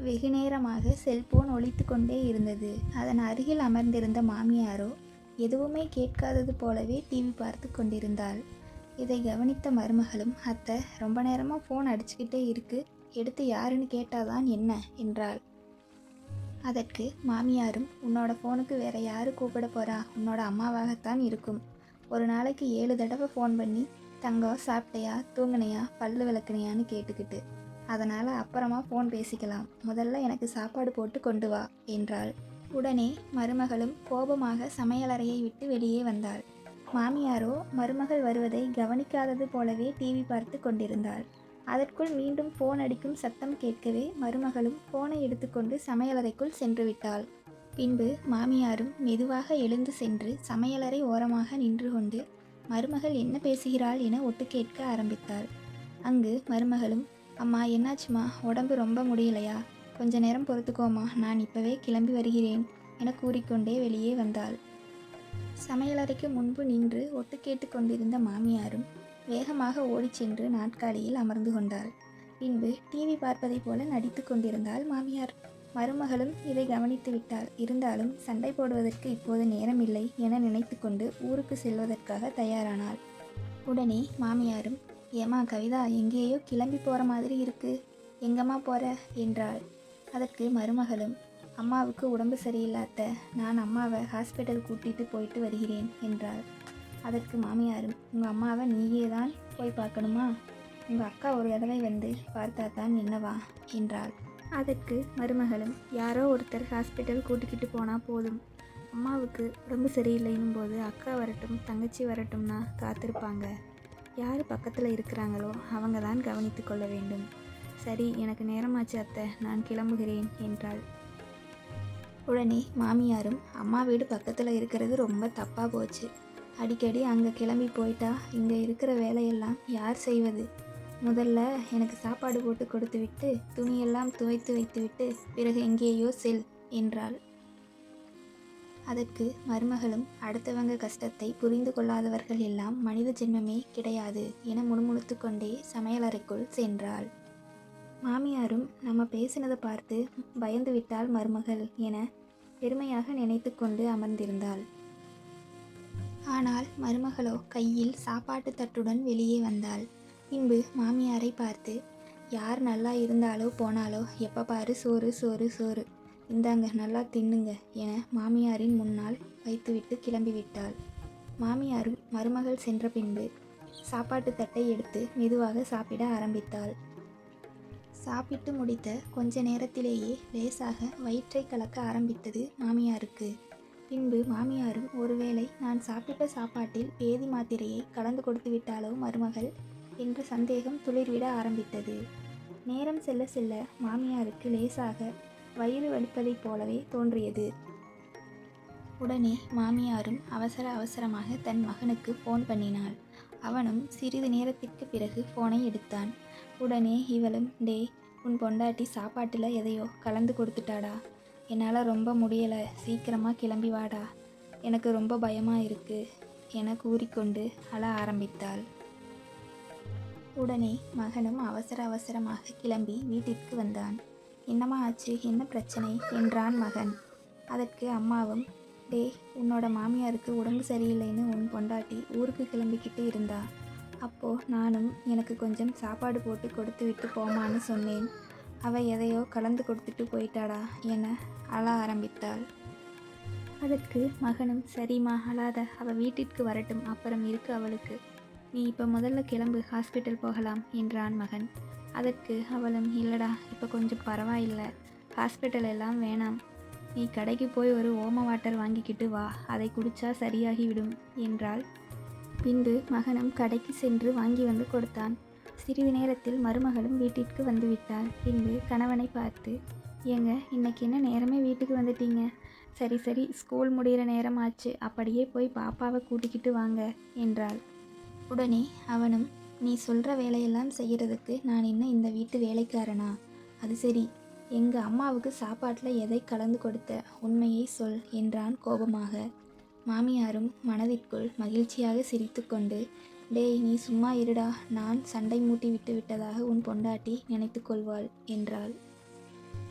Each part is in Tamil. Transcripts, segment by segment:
வெகு நேரமாக செல்போன் ஒழித்து கொண்டே இருந்தது. அதன் அருகில் அமர்ந்திருந்த மாமியாரோ எதுவுமே கேட்காதது போலவே டிவி பார்த்து கொண்டிருந்தாள். இதை கவனித்த மருமகளும் அத்தை ரொம்ப நேரமாக ஃபோன் அடிச்சுக்கிட்டே இருக்கு. எடுத்து யாருன்னு கேட்டாதான் என்ன? என்றாள். அதற்கு மாமியாரும் உன்னோட ஃபோனுக்கு வேற யாரு கூப்பிட போறா? உன்னோட அம்மாவாகத்தான் இருக்கும். ஒரு நாளைக்கு ஏழு தடவை ஃபோன் பண்ணி தங்கம் சாப்பிட்டையா தூங்கினையா பல்லு விளக்குனையான்னு கேட்டுக்கிட்டு. அதனால் அப்புறமா ஃபோன் பேசிக்கலாம். முதல்ல எனக்கு சாப்பாடு போட்டு கொண்டு வா என்றாள். உடனே மருமகளும் கோபமாக சமையலறையை விட்டு வெளியே வந்தாள். மாமியாரோ மருமகள் வருவதை கவனிக்காதது போலவே டிவி பார்த்து கொண்டிருந்தாள். அதற்குள் மீண்டும் ஃபோன் அடிக்கும் சத்தம் கேட்கவே மருமகளும் ஃபோனை எடுத்துக்கொண்டு சமையலறைக்குள் சென்று விட்டாள். பின்பு மாமியாரும் மெதுவாக எழுந்து சென்று சமையலறை ஓரமாக நின்று கொண்டு மருமகள் என்ன பேசுகிறாள் என ஒட்டு கேட்க ஆரம்பித்தாள். அங்கு மருமகளும் அம்மா என்னாச்சுமா? உடம்பு ரொம்ப முடியலையா? கொஞ்ச நேரம் பொறுத்துக்கோமா. நான் இப்பவே கிளம்பி வருகிறேன். என கூறிக்கொண்டே வெளியே வந்தாள். சமையலறைக்கு முன்பு நின்று ஒட்டு கேட்டு கொண்டிருந்த மாமியாரும் வேகமாக ஓடிச் சென்று நாட்காலியில் அமர்ந்து கொண்டாள். பின்பு டிவி பார்ப்பதைப் போல நடித்து கொண்டிருந்தாள் மாமியார். மருமகளும் இதை கவனித்து விட்டாள். இருந்தாலும் சண்டை போடுவதற்கு இப்போது நேரமில்லை என நினைத்துக்கொண்டு ஊருக்கு செல்வதற்காக தயாரானாள். உடனே மாமியாரும் ஏமா கவிதா எங்கேயோ கிளம்பி போகிற மாதிரி இருக்கு. எங்கம்மா போகிற என்றாள். அதற்கு மருமகளும் அம்மாவுக்கு உடம்பு சரியில்லாத நான் அம்மாவை ஹாஸ்பிட்டல் கூட்டிகிட்டு போயிட்டு வருகிறேன் என்றாள். அதற்கு மாமியாரும் உங்கள் அம்மாவை நீயே தான் போய் பார்க்கணுமா? உங்கள் அக்கா ஒரு தடவை வந்து பார்த்தா தான் என்னவா? என்றாள். அதற்கு மருமகளும் யாரோ ஒருத்தர் ஹாஸ்பிட்டல் கூட்டிக்கிட்டு போனால் போதும். அம்மாவுக்கு உடம்பு சரியில்லைன்னும் போது அக்கா வரட்டும் தங்கச்சி வரட்டும்னா காத்திருப்பாங்க. யார் பக்கத்தில் இருக்கிறாங்களோ அவங்க தான் கவனித்து கொள்ள வேண்டும். சரி எனக்கு நேரமாச்சு அத்தை. நான் கிளம்புகிறேன் என்றாள். உடனே மாமியாரும் அம்மா வீடு பக்கத்தில் இருக்கிறது ரொம்ப தப்பாக போச்சு. அடிக்கடி அங்கே கிளம்பி போயிட்டா இங்கே இருக்கிற வேலையெல்லாம் யார் செய்வது? முதல்ல எனக்கு சாப்பாடு போட்டு கொடுத்து விட்டு துணியெல்லாம் துவைத்து வைத்துவிட்டு பிறகு எங்கேயோ செல் என்றாள். அதற்கு மருமகளும் அடுத்தவங்க கஷ்டத்தை புரிந்து கொள்ளாதவர்கள் எல்லாம் மனித ஜென்மமே கிடையாது என முணுமுணுத்து கொண்டே சமையலறைக்குள் சென்றாள். மாமியாரும் நம்ம பேசினதை பார்த்து பயந்து விட்டாள் மருமகள் என பெருமையாக நினைத்து கொண்டு அமர்ந்திருந்தாள். ஆனால் மருமகளோ கையில் சாப்பாட்டு தட்டுடன் வெளியே வந்தாள். பின்பு மாமியாரை பார்த்து யார் நல்லா இருந்தாலோ போனாலோ எப்போ பாரு சோறு சோறு சோறு. இந்தாங்க நல்லா தின்னுங்க என மாமியாரின் முன்னால் வைத்துவிட்டு கிளம்பிவிட்டாள். மாமியாரும் மருமகள் சென்ற பின்பு சாப்பாட்டு தட்டை எடுத்து மெதுவாக சாப்பிட ஆரம்பித்தாள். சாப்பிட்டு முடித்த கொஞ்ச நேரத்திலேயே லேசாக வயிற்றை கலக்க ஆரம்பித்தது மாமியாருக்கு. பின்பு மாமியாரும் ஒருவேளை நான் சாப்பிட்ட சாப்பாட்டில் பேதி மாத்திரையை கலந்து கொடுத்து விட்டாலோ மருமகள்? என்ற சந்தேகம் துளிர்விட ஆரம்பித்தது. நேரம் செல்ல செல்ல மாமியாருக்கு லேசாக வயிறு வலிப்பதைப் போலவே தோன்றியது. உடனே மாமியாரும் அவசர அவசரமாக தன் மகனுக்கு ஃபோன் பண்ணினாள். அவனும் சிறிது நேரத்திற்கு பிறகு ஃபோனை எடுத்தான். உடனே இவளும் டே உன் பொண்டாட்டி சாப்பாட்டில் எதையோ கலந்து கொடுத்துட்டாடா. என்னால் ரொம்ப முடியலை. சீக்கிரமாக கிளம்பி வாடா. எனக்கு ரொம்ப பயமாக இருக்கு என கூறிக்கொண்டு அழ ஆரம்பித்தாள். உடனே மகனும் அவசர அவசரமாக கிளம்பி வீட்டிற்கு வந்தான். என்னம்மா ஆச்சு? என்ன பிரச்சனை? என்றான் மகன். அதற்கு அம்மாவும் டே உன்னோட மாமியாருக்கு உடம்பு சரியில்லைன்னு உன் பொண்டாட்டி ஊருக்கு கிளம்பிக்கிட்டு இருந்தா. அப்போது நானும் எனக்கு கொஞ்சம் சாப்பாடு போட்டு கொடுத்து விட்டு போமான்னு சொன்னேன். அவள் எதையோ கலந்து கொடுத்துட்டு போயிட்டாடா என அழ ஆரம்பித்தாள். அதற்கு மகனும் சரிம்மா அழாத. அவள் வீட்டிற்கு வரட்டும். அப்புறம் இருக்கு அவளுக்கு. நீ இப்போ முதல்ல கிளம்பு. ஹாஸ்பிட்டல் போகலாம் என்றான் மகன். அதற்கு அவளும் இல்லடா இப்போ கொஞ்சம் பரவாயில்லை. ஹாஸ்பிட்டல் எல்லாம் வேணாம். நீ கடைக்கு போய் ஒரு ஓம வாட்டர் வாங்கிக்கிட்டு வா. அதை குடிச்சா சரியாகிவிடும் என்றாள். பின்பு மகனும் கடைக்கு சென்று வாங்கி வந்து கொடுத்தான். சிறிது நேரத்தில் மருமகளும் வீட்டிற்கு வந்துவிட்டாள் பின்பு கணவனை பார்த்து ஏங்க இன்னைக்கு என்ன நேரமே வீட்டுக்கு வந்துட்டீங்க? சரி சரி ஸ்கூல் முடிகிற நேரம் ஆச்சு. அப்படியே போய் பாப்பாவை கூட்டிக்கிட்டு வாங்க என்றாள். உடனே அவனும் நீ சொல்கிற வேலையெல்லாம் செய்கிறதுக்கு நான் என்ன இந்த வீட்டு வேலைக்காரனா? அது சரி. எங்கள் அம்மாவுக்கு சாப்பாட்டில் எதை கலந்து கொடுத்த உண்மையை சொல் என்றான் கோபமாக. மாமியாரும் மனதிற்குள் மகிழ்ச்சியாக சிரித்துக்கொண்டு டேய் நீ சும்மா இருடா. நான் சண்டை மூட்டி விட்டு விட்டதாக உன் பொண்டாட்டி நினைத்து கொள்வாள் என்றாள்.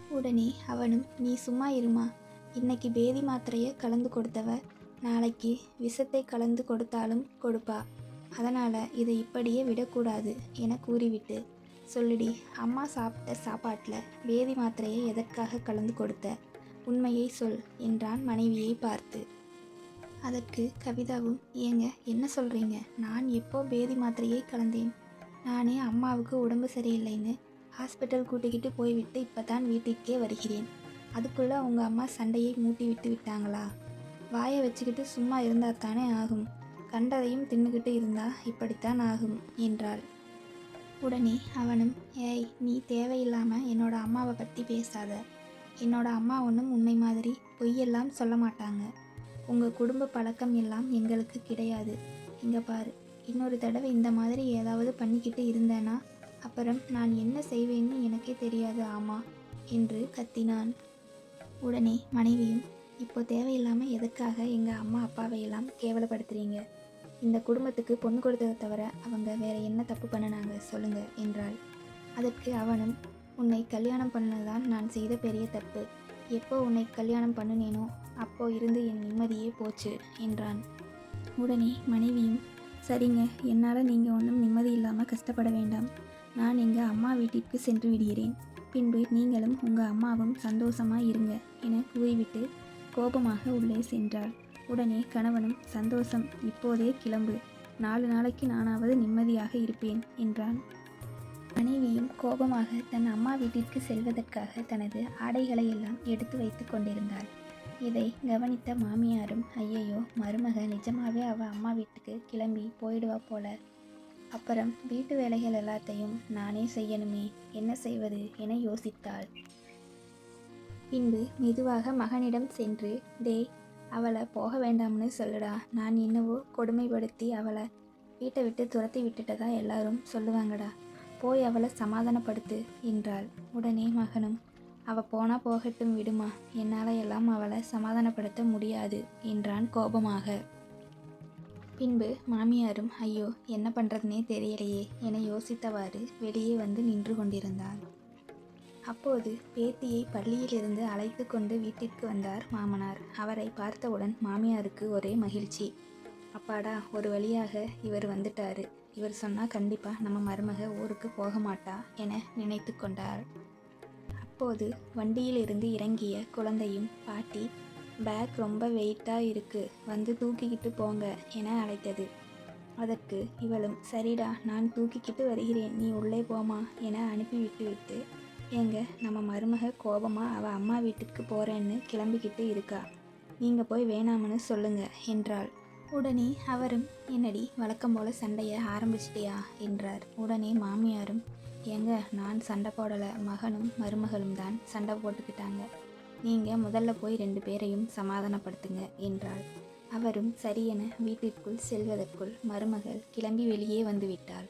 உடனே அவனும் நீ சும்மா இருமா. இன்னைக்கு பேதி மாத்திரையை கலந்து கொடுத்தவ நாளைக்கு விஷத்தை கலந்து கொடுத்தாலும் கொடுப்பா. அதனால் இதை இப்படியே விடக்கூடாது என கூறிவிட்டு சொல்லுடி அம்மா சாப்பிட்ட சாப்பாட்டில் வேதி மாத்திரையை எதற்காக கலந்து கொடுத்த? உண்மையை சொல் என்றான் மனைவியை பார்த்து. அதற்கு கவிதாவும் ஏங்க என்ன சொல்கிறீங்க நான் எப்போ பேதி மாத்திரையை கலந்தேன்? நானே அம்மாவுக்கு உடம்பு சரியில்லைன்னு ஹாஸ்பிட்டல் கூட்டிக்கிட்டு போய்விட்டு இப்போ தான் வீட்டுக்கே வருகிறேன். அதுக்குள்ளே உங்கள் அம்மா சண்டையை மூட்டி விட்டு விட்டாங்களா? வாயை வச்சுக்கிட்டு சும்மா இருந்தால் தானே ஆகும். கண்டதையும் தின்னுக்கிட்டு இருந்தா இப்படித்தான் ஆகும் என்றாள். உடனே அவனும் ஏய் நீ தேவையில்லாமல் என்னோட அம்மாவை பற்றி பேசாத. என்னோட அம்மா ஒன்றும் உன்னை மாதிரி பொய்யெல்லாம் சொல்ல மாட்டாங்க. உங்கள் குடும்ப பழக்கம் எல்லாம் எங்களுக்கு கிடையாது. இங்கே பாரு இன்னொரு தடவை இந்த மாதிரி ஏதாவது பண்ணிக்கிட்டு இருந்தேனா அப்புறம் நான் என்ன செய்வேன்னு எனக்கே தெரியாது ஆமா என்று கத்தினான். உடனே மனைவியும் இப்போ தேவையில்லாமல் எதுக்காக எங்கள் அம்மா அப்பாவை எல்லாம் கேவலப்படுத்துறீங்க? இந்த குடும்பத்துக்கு பொண்ணு கொடுத்ததை தவிர அவங்க வேற என்ன தப்பு பண்ணினாங்க சொல்லுங்க என்றாள். அதற்கு அவனும் உன்னை கல்யாணம் பண்ணதான் நான் செய்த பெரிய தப்பு. எப்போ உன்னை கல்யாணம் பண்ணினேனோ அப்போ இருந்து என் நிம்மதியே போச்சு என்றான். உடனே மனைவியும் சரிங்க என்னால் நீங்கள் ஒன்றும் நிம்மதி இல்லாமல் கஷ்டப்பட வேண்டாம். நான் எங்கள் அம்மா வீட்டிற்கு சென்று விடுகிறேன். பின்பு நீங்களும் உங்கள் அம்மாவும் சந்தோஷமாக இருங்க என கூறிவிட்டு கோபமாக உள்ளே சென்றாள். உடனே கணவனும் சந்தோஷம் இப்போதே கிளம்பு. நாலு நாளைக்கு நானாவது நிம்மதியாக இருப்பேன் என்றான். மனைவியும் கோபமாக தன் அம்மா வீட்டிற்கு செல்வதற்காக தனது ஆடைகளை எல்லாம் எடுத்து வைத்து கொண்டிருந்தாள். இதை கவனித்த மாமியாரும் ஐயையோ மருமக நிஜமாவே அவ அம்மா வீட்டுக்கு கிளம்பி போயிடுவா போல. அப்புறம் வீட்டு வேலைகள் எல்லாத்தையும் நானே செய்யணுமே என்ன செய்வது என யோசித்தாள். பின்பு மெதுவாக மகனிடம் சென்று டே அவளை போக வேண்டாம்னு சொல்லுடா. நான் என்னவோ கொடுமைப்படுத்தி அவளை வீட்டை விட்டு துரத்தி விட்டுட்டதா எல்லாரும் சொல்லுவாங்கடா. போய் அவளை சமாதானப்படுத்து என்றாள். உடனே மகனும் அவ போனா போகட்டும் விடுமா. என்னால் எல்லாம் அவளை சமாதானப்படுத்த முடியாது என்றான் கோபமாக. பின்பு மாமியாரும் ஐயோ என்ன பண்ணுறதுனே தெரியலையே என யோசித்தவாறு வெளியே வந்து நின்று கொண்டிருந்தாள். அப்போது பேத்தியை பள்ளியிலிருந்து அழைத்து கொண்டு வீட்டிற்கு வந்தார் மாமனார். அவரை பார்த்தவுடன் மாமியாருக்கு ஒரே மகிழ்ச்சி. அப்பாடா ஒரு வழியாக இவர் வந்துட்டாரு. இவர் சொன்னால் கண்டிப்பாக நம்ம மருமக ஊருக்கு போக மாட்டா என நினைத்து கொண்டார். அப்போது வண்டியிலிருந்து இறங்கிய குழந்தையும் பாட்டி பேக் ரொம்ப வெயிட்டாக இருக்கு. வந்து தூக்கிக்கிட்டு போங்க என அழைத்தது. அதற்கு இவளும் சரிடா நான் தூக்கிக்கிட்டு வருகிறேன். நீ உள்ளே போமா என அனுப்பிவிட்டு விட்டு ஏங்க நம்ம மருமக கோபமாக அவள் அம்மா வீட்டுக்கு போகிறேன்னு கிளம்பிக்கிட்டு இருக்கா. நீங்கள் போய் வேணாம்னு சொல்லுங்க என்றாள். உடனே அவரும் என்னடி வழக்கம் போல் சண்டையை ஆரம்பிச்சிட்டியா? என்றார். உடனே மாமியாரும் ஏங்க நான் சண்டை போடலை. மகனும் மருமகளும் தான் சண்டை போட்டுக்கிட்டாங்க. நீங்கள் முதல்ல போய் ரெண்டு பேரையும் சமாதானப்படுத்துங்க என்றாள். அவரும் சரியென வீட்டிற்குள் செல்வதற்குள் மருமகள் கிளம்பி வெளியே வந்துவிட்டாள்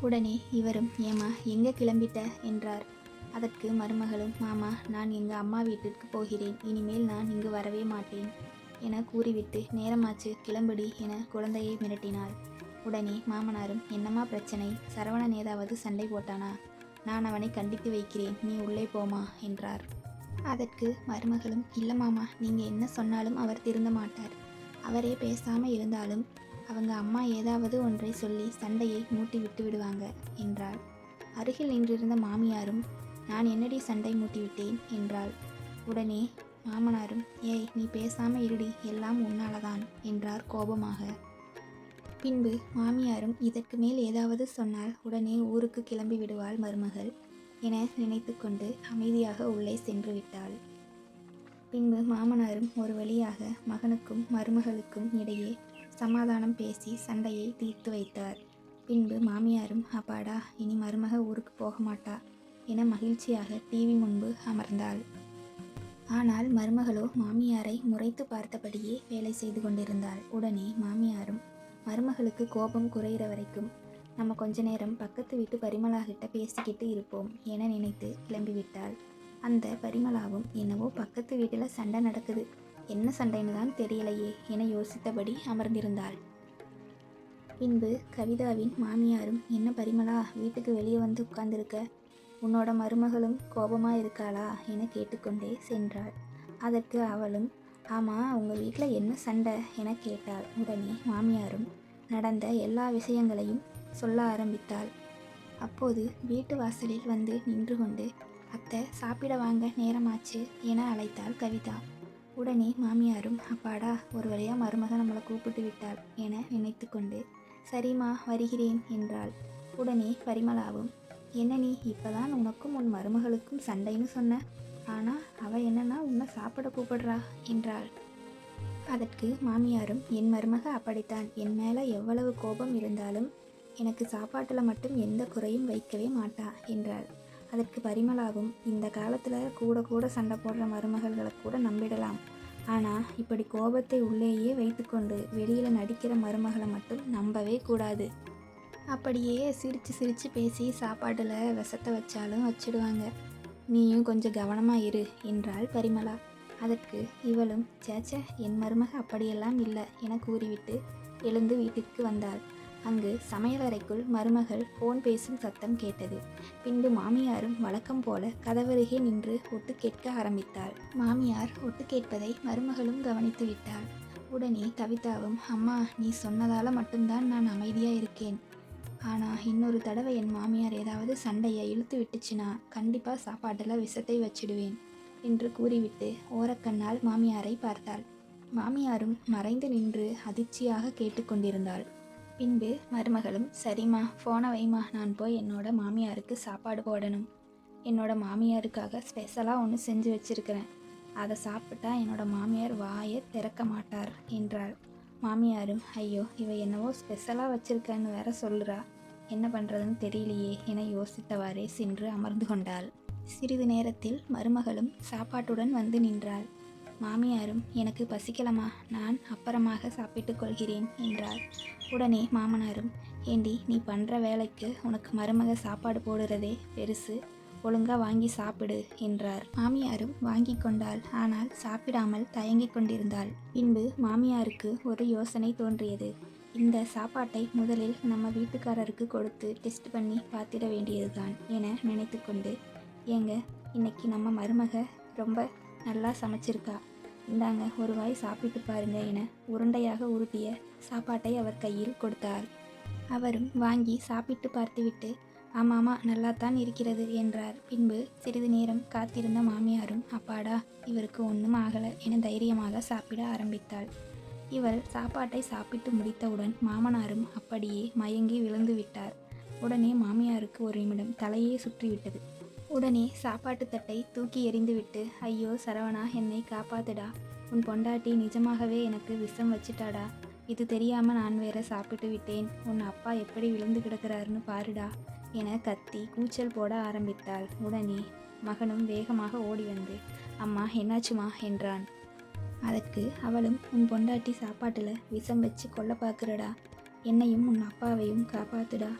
உடனே இவரும் ஏமா எங்கே கிளம்பிட்ட? என்றார். அதற்கு மருமகளும் மாமா நான் எங்கள் அம்மா வீட்டிற்கு போகிறேன். இனிமேல் நான் இங்கு வரவே மாட்டேன் என கூறிவிட்டு நேரமாச்சு கிளம்புடி என குழந்தையை மிரட்டினாள். உடனே மாமனாரும் என்னம்மா பிரச்சனை? சரவணன் ஏதாவது சண்டை போட்டானா? நான் அவனை கண்டித்து வைக்கிறேன். நீ உள்ளே போமா என்றார். அதற்கு மருமகளும் இல்லை மாமா நீங்கள் என்ன சொன்னாலும் அவர் திருந்த மாட்டார். அவரே பேசாமல் இருந்தாலும் அவங்க அம்மா ஏதாவது ஒன்றை சொல்லி சண்டையை மூட்டி விட்டு விடுவாங்க என்றாள். அருகில் நின்றிருந்த மாமியாரும் நான் என்னடி சண்டை மூட்டிவிட்டேன்? என்றாள். உடனே மாமனாரும் ஏய் நீ பேசாம இருடி எல்லாம் உன்னாலதான் என்றார் கோபமாக. பின்பு மாமியாரும் இதற்கு மேல் ஏதாவது சொன்னால் உடனே ஊருக்கு கிளம்பி விடுவாள் மருமகள் என நினைத்து கொண்டு அமைதியாக உள்ளே சென்று விட்டாள். பின்பு மாமனாரும் ஒரு வழியாக மகனுக்கும் மருமகளுக்கும் இடையே சமாதானம் பேசி சண்டையை தீர்த்து வைத்தார். பின்பு மாமியாரும் அப்பாடா இனி மருமக ஊருக்கு போக மாட்டா என மகிழ்ச்சியாக டிவி முன்பு அமர்ந்தாள். ஆனால் மருமகளோ மாமியாரை முறைத்து பார்த்தபடியே வேலை செய்து கொண்டிருந்தாள். உடனே மாமியாரும் மருமகளுக்கு கோபம் குறையிற வரைக்கும் நம்ம கொஞ்ச நேரம் பக்கத்து வீட்டு பரிமளா கிட்ட பேசிக்கிட்டு இருப்போம் என நினைத்து கிளம்பிவிட்டாள். அந்த பரிமளாவும் என்னவோ பக்கத்து வீட்டில் சண்டை நடக்குது. என்ன சண்டைன்னு தான் தெரியலையே என யோசித்தபடி அமர்ந்திருந்தாள். பின்பு கவிதாவின் மாமியாரும் என்ன பரிமளா வீட்டுக்கு வெளியே வந்து உட்கார்ந்திருக்க? உன்னோட மருமகளும் கோபமா இருக்காளா என கேட்டுக்கொண்டே சென்றாள். அதற்கு அவளும் ஆமாம் உங்கள் வீட்டில் என்ன சண்டை? என கேட்டாள். உடனே மாமியாரும் நடந்த எல்லா விஷயங்களையும் சொல்ல ஆரம்பித்தாள். அப்போது வீட்டு வாசலில் வந்து நின்று கொண்டு அத்தை சாப்பிட வாங்க நேரமாச்சு என அழைத்தாள் கவிதா. உடனே மாமியாரும் அப்பாடா ஒரு வழியா மருமக நம்மளை கூப்பிட்டு விட்டாள் என நினைத்து கொண்டு சரிம்மா வருகிறேன் என்றாள். உடனே பரிமளாவும் என்ன நீ இப்பதான் உனக்கும் உன் மருமகளுக்கும் சண்டைன்னு சொன்ன? ஆனால் அவள் என்னன்னா உன்னை சாப்பிட கூப்பிடுறா என்றாள். அதற்கு மாமியாரும் என் மருமக அப்படித்தான். என் மேலே எவ்வளவு கோபம் இருந்தாலும் எனக்கு சாப்பாட்டில் மட்டும் எந்த குறையும் வைக்கவே மாட்டா என்றாள். அதற்கு பரிமளாவும் இந்த காலத்தில் கூட கூட சண்டை போடுற மருமகள்களை கூட நம்பிடலாம். ஆனால் இப்படி கோபத்தை உள்ளேயே வைத்துக்கொண்டு வெளியில் நடிக்கிற மருமகளை மட்டும் நம்பவே கூடாது. அப்படியே சிரித்து சிரித்து பேசி சாப்பாட்டில் விஷத்தை வச்சாலும் வச்சிடுவாங்க. நீயும் கொஞ்சம் கவனமாக இரு என்றாள் பரிமளா. அதற்கு இவளும் சேச்ச என் மருமக அப்படியெல்லாம் இல்லை என கூறிவிட்டு எழுந்து வீட்டிற்கு வந்தாள். அங்கு சமையலறைக்குள் மருமகள் ஃபோன் பேசும் சத்தம் கேட்டது. பின்பு மாமியாரும் வழக்கம் போல கதவருகே நின்று ஒட்டு கேட்க ஆரம்பித்தாள். மாமியார் ஒட்டு கேட்பதை மருமகளும் கவனித்து விட்டாள். உடனே கவிதாவும் அம்மா நீ சொன்னதால மட்டும்தான் நான் அமைதியாக இருக்கேன். ஆனால் இன்னொரு தடவை என் மாமியார் ஏதாவது சண்டையை இழுத்து விட்டுச்சுன்னா கண்டிப்பாக சாப்பாட்டில் விஷத்தை வச்சிடுவேன் என்று கூறிவிட்டு ஓரக்கண்ணால் மாமியாரை பார்த்தாள். மாமியாரும் மறைந்து நின்று அதிர்ச்சியாக கேட்டுக்கொண்டிருந்தாள் பின்பு மருமகளும் சரிம்மா போன வைமா நான் போய் என்னோட மாமியாருக்கு சாப்பாடு போடணும். என்னோட மாமியாருக்காக ஸ்பெஷலாக ஒன்று செஞ்சு வச்சிருக்கிறேன். அதை சாப்பிட்டா என்னோட மாமியார் வாயை திறக்க மாட்டார் என்றாள். மாமியாரும் ஐயோ இவ என்னவோ ஸ்பெஷலாக வச்சிருக்கன்னு வேற சொல்லுறா என்ன பண்ணுறதுன்னு தெரியலையே என யோசித்தவாறே சென்று அமர்ந்து கொண்டாள். சிறிது நேரத்தில் மருமகளும் சாப்பாட்டுடன் வந்து நின்றாள். மாமியாரும் எனக்கு பசிக்கலமா நான் அப்புறமாக சாப்பிட்டு கொள்கிறேன் என்றாள். உடனே மாமனாரும் ஏண்டி நீ பண்ணுற வேலைக்கு உனக்கு மருமக சாப்பாடு போடுறதே பெருசு. ஒழுங்கா வாங்கி சாப்பிடு என்றார். மாமியாரும் வாங்கி கொண்டாள். ஆனால் சாப்பிடாமல் தயங்கிக் கொண்டிருந்தாள். பின்பு மாமியாருக்கு ஒரு யோசனை தோன்றியது. இந்த சாப்பாட்டை முதலில் நம்ம வீட்டுக்காரருக்கு கொடுத்து டெஸ்ட் பண்ணி பார்த்திட வேண்டியதுதான் என நினைத்து கொண்டு ஏங்க இன்னைக்கு நம்ம மருமக ரொம்ப நல்லா சமைச்சிருக்கா. இந்தாங்க ஒரு வாய் சாப்பிட்டு பாருங்க என உருண்டையாக உருட்டிய சாப்பாட்டை அவர் கையில் கொடுத்தார். அவரும் வாங்கி சாப்பிட்டு பார்த்துவிட்டு ஆமாமா நல்லாத்தான் இருக்கிறது என்றார். பின்பு சிறிது நேரம் காத்திருந்த மாமியாரும் அப்பாடா இவருக்கு ஒன்றும் ஆகலை என தைரியமாக சாப்பிட ஆரம்பித்தாள். இவள் சாப்பாட்டை சாப்பிட்டு முடித்தவுடன் மாமனாரும் அப்படியே மயங்கி விழுந்து விட்டார். உடனே மாமியாருக்கு ஒரு நிமிடம் தலையே சுற்றிவிட்டது. உடனே சாப்பாட்டு தட்டை தூக்கி எறிந்துவிட்டு ஐயோ சரவணா என்னை காப்பாத்துடா. உன் பொண்டாட்டி நிஜமாகவே எனக்கு விஷம் வச்சுட்டாடா. இது தெரியாம நான் வேற சாப்பிட்டு விட்டேன். உன் அப்பா எப்படி விழுந்து கிடக்கிறாருன்னு பாருடா. என கத்தி கூச்சல் போட ஆரம்பித்தாள். உடனே மகனும் வேகமாக ஓடி வந்து அம்மா என்னாச்சுமா? என்றான். அதற்கு அவளும் உன் பொண்டாட்டி சாப்பாட்டில் விஷம் வச்சு கொல்ல பார்க்குறடா. என்னையும் உன் அப்பாவையும் காப்பாத்துடா.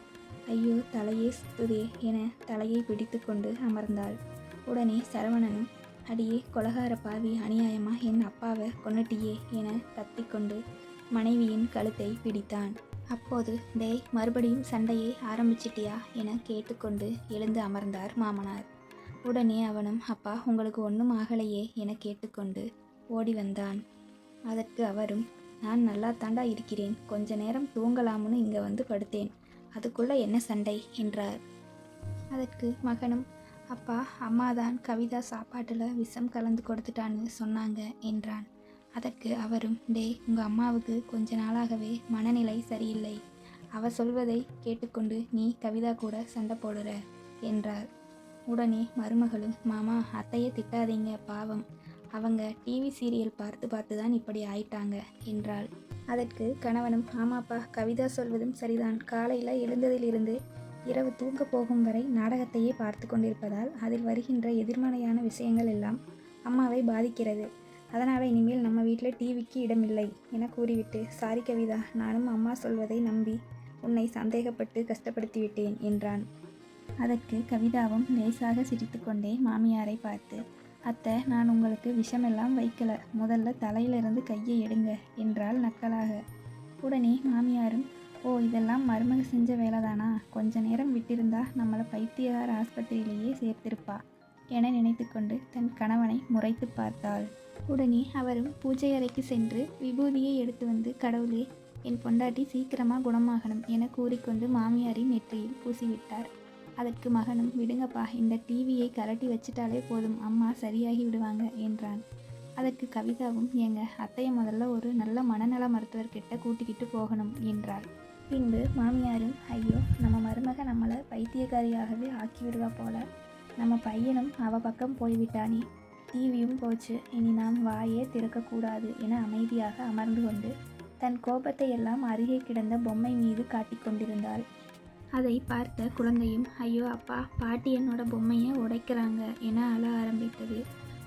ஐயோ தலையே சுத்துதே என தலையை பிடித்து கொண்டு அமர்ந்தாள். உடனே சரவணனும் அடியே கொலகார பாவி அநியாயமா என் அப்பாவை கொன்னுட்டியே என கத்திக்கொண்டு மனைவியின் கழுத்தை பிடித்தான். அப்போது டேய் மறுபடியும் சண்டையை ஆரம்பிச்சிட்டியா என கேட்டுக்கொண்டு எழுந்து அமர்ந்தார் மாமனார். உடனே அவனும் அப்பா உங்களுக்கு ஒன்றும் ஆகலையே என கேட்டுக்கொண்டு ஓடி வந்தான். அதற்கு அவரும் நான் நல்லா தாண்டா இருக்கிறேன். கொஞ்ச நேரம் தூங்கலாம்னு இங்கே வந்து படுத்தேன். அதுக்குள்ள என்ன சண்டை? என்றார். அதற்கு மகனும் அப்பா அம்மாதான் கவிதா சாப்பாட்டில் விஷம் கலந்து கொடுத்துட்டான்னு சொன்னாங்க என்றான். அதற்கு அவரும் டே உங்கள் அம்மாவுக்கு கொஞ்ச நாளாகவே மனநிலை சரியில்லை. அவ சொல்வதை கேட்டுக்கொண்டு நீ கவிதா கூட சண்டை போடுற என்றார். உடனே மருமகளும் மாமா அத்தையை திட்டாதீங்க பாவம். அவங்க டிவி சீரியல் பார்த்து பார்த்து தான் இப்படி ஆயிட்டாங்க என்றாள். அதற்கு கணவனும் ஆமாப்பா கவிதா சொல்வதும் சரிதான். காலையில் எழுந்ததிலிருந்து இரவு தூங்க போகும் வரை நாடகத்தையே பார்த்து கொண்டிருப்பதால் அதில் வருகின்ற எதிர்மறையான விஷயங்கள் எல்லாம் அம்மாவை பாதிக்கிறது. அதனால் இனிமேல் நம்ம வீட்டில் டிவிக்கு இடமில்லை என கூறிவிட்டு சாரி கவிதா நானும் அம்மா சொல்வதை நம்பி உன்னை சந்தேகப்பட்டு கஷ்டப்படுத்தி விட்டேன் என்றான். அதற்கு கவிதாவும் லேசாக சிரித்துக்கொண்டே மாமியாரை பார்த்து அத்தை நான் உங்களுக்கு விஷமெல்லாம் வைக்கல. முதல்ல தலையிலிருந்து கையை எடுங்க என்றாள் நக்கலாக. உடனே மாமியாரும் ஓ இதெல்லாம் மருமக செஞ்ச வேலைதானா? கொஞ்ச நேரம் விட்டிருந்தா நம்மளை பைத்தியகார ஆஸ்பத்திரியிலேயே சேர்த்திருப்பா. என நினைத்துக்கொண்டு தன் கணவனை முறைத்து பார்த்தாள். உடனே அவரும் பூஜை அறைக்கு சென்று விபூதியை எடுத்து வந்து கடவுளே என் பொண்டாட்டி சீக்கிரமாக குணமாகணும் என கூறிக்கொண்டு மாமியாரின் நெற்றியில் பூசிவிட்டார். அதற்கு மகனும் விடுங்கப்பா இந்த டிவியை கலட்டி வச்சிட்டாலே போதும் அம்மா சரியாகி விடுவாங்க என்றான். அதற்கு கவிதாவும் எங்க அத்தையை முதல்ல ஒரு நல்ல மனநல மருத்துவர்கிட்ட கூட்டிக்கிட்டு போகணும் என்றாள். பின்பு மாமியாரும் ஐயோ நம்ம மருமக நம்மளை பைத்தியக்காரியாகவே ஆக்கிவிடுவா போல நம்ம பையனும் அவ பக்கம் போய்விட்டானே. டிவியும் போச்சு. இனி நாம் வாயே திறக்கக்கூடாது என அமைதியாக அமர்ந்து கொண்டு தன் கோபத்தை எல்லாம் அருகே கிடந்த பொம்மை மீது காட்டிக்கொண்டிருந்தாள் அதை பார்த்த குழந்தையும் ஐயோ அப்பா பாட்டி என்னோட பொம்மையை உடைக்கிறாங்க என அழ ஆரம்பித்தது.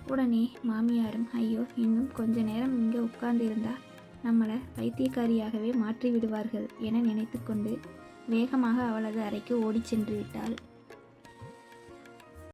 உடனே மாமியாரும் ஐயோ இன்னும் கொஞ்ச நேரம் இங்கே உட்கார்ந்திருந்தா நம்மளை பைத்தியக்காரியாகவே மாற்றி விடுவார்கள் என நினைத்துக்கொண்டு வேகமாக அவளது அறைக்கு ஓடிச் சென்று விட்டாள்.